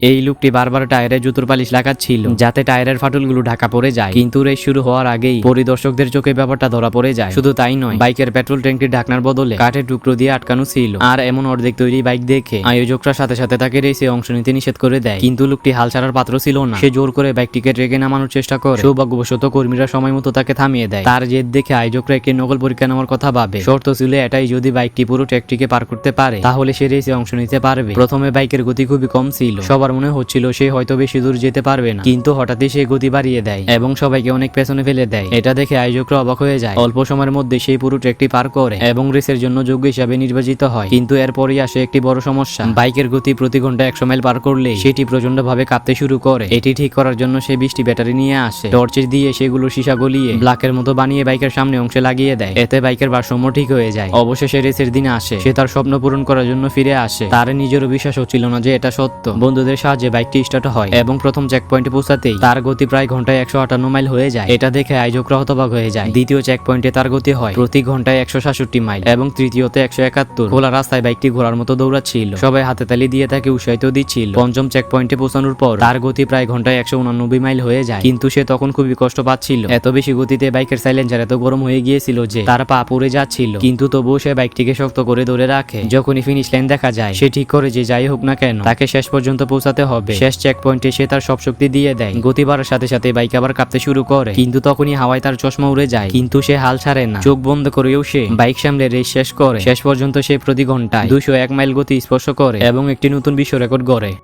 এই লোকটি বারবার টায়ারে জুতোর পালিশ লাগাচ্ছিল, যাতে টায়ারের ফাটলগুলো ঢাকা পড়ে যায়। কিন্তু রেস শুরু হওয়ার আগেই পরিদর্শকদের চোখে ব্যাপারটা ধরা পড়ে যায়। শুধু তাই নয়, বাইকের পেট্রোল ট্যাঙ্কটি ঢাকনার বদলে কাঠের টুকরো দিয়ে আটকানো ছিল। আর এমন অর্ধেক তৈরি বাইক দেখে আয়োজকরা সাথে সাথে তাকে রেসে অংশ নিতে নিষেধ করে দেয়। কিন্তু লোকটি হাল ছাড়ার পাত্র ছিল না। সে জোর করে বাইকটিকে ট্রেকে নামানোর চেষ্টা করে। সৌভাগ্যবশত কর্মীরা সময় মতো তাকে থামিয়ে দেয়। তার জেদ দেখে আয়োজকরা একটি নকল পরীক্ষা নেওয়ার কথা ভাবে। শর্ত ছিল এটাই, যদি বাইকটি পুরো ট্র্যাকটিকে পার করতে পারে, তাহলে সে রেসে অংশ নিতে পারবে। প্রথমে বাইকের গতি খুবই কম ছিল। সবার মনে হচ্ছিল সে হয়তো বেশি দূর যেতে পারবে না। কিন্তু হঠাৎই সে গতি বাড়িয়ে দেয় এবং সবাইকে অনেক পেছনে ফেলে দেয়। এটা দেখে আয়োজকরা অবাক হয়ে যায়। অল্প সময়ের মধ্যে সেই পুরো ট্র্যাকটি পার করে এবং রেসের জন্য যোগ্য হিসাবে নির্বাচিত হয়। কিন্তু এরপরই আসে একটি বড় সমস্যা। বাইকের গতি প্রতি ঘণ্টা একশো মাইল পার করলে সেটি প্রচণ্ড ভাবে কাঁপতে শুরু করে। এটি ঠিক করার জন্য সে বৃষ্টি ব্যাটারি নিয়ে আসে। টর্চের দিয়ে সেগুলো সীসা গলিয়ে ব্লাকের মতো বানিয়ে বাইকের সামনে অংশে লাগিয়ে দেয়। এতে বাইকের ভারসাম্য ঠিক হয়ে যায়। অবশেষে রেসের দিন আসে। সে তার স্বপ্ন পূরণ করার জন্য ফিরে আসে। তার নিজেরও বিশ্বাস হচ্ছিল না যে এটা সত্য। বন্ধুদের সাহায্যে বাইকটি স্টার্ট হয় এবং প্রথম চেক পয়েন্টে পৌঁছাতেই তার গতি প্রায় ঘন্টায় একশো আটান্ন মাইল হয়ে যায়। এটা দেখে আয়োজকরা হতবাক হয়ে যায়। দ্বিতীয় চেক পয়েন্টে তার গতি হয় প্রতি ঘন্টায় একশো সাতষট্টি মাইল এবং তৃতীয়তে একশো একাত্তর। খোলা রাস্তায় বাইকটি ঘোরার মতো দৌড়াচ্ছিল। সবাই হাতে তালি দিয়ে তাকে উৎসাহিত দিচ্ছিল। পঞ্চম চেক পয়েন্টে পৌঁছানোর পর তার গতি প্রায় ঘন্টায় একশো উনানব্বই মাইল হয়ে যায়। কিন্তু সে তখন খুবই কষ্ট পাচ্ছিল। এত বেশি গতিতে বাইকের সাইলেন্সার এত গরম হয়ে গিয়েছিল যে তার পা পড়ে যাচ্ছিল। কিন্তু তবুও সে বাইকটিকে শক্ত করে ধরে রাখে। যখনই ফিনিশ লাইন দেখা যায়, সে ঠিক করে যে যাই হোক না কেন, তাকে শেষ পর্যন্ত পৌঁছাতে হবে। শেষ চেক পয়েন্টে সে তার সব শক্তি দিয়ে দেয়। গতি বাড়ার সাথে সাথে বাইক আবার কাঁপতে শুরু করে। কিন্তু তখনই হাওয়ায় তার চশমা উড়ে যায়। কিন্তু সে হাল ছাড়ে না। চোখ বন্ধ করেও সে বাইক সামলে রেস শেষ করে। শেষ পর্যন্ত সে প্রতি ঘন্টায় দুশো এক মাইল গতি স্পর্শ করে এবং একটি নতুন বিশ্ব রেকর্ড গড়ে।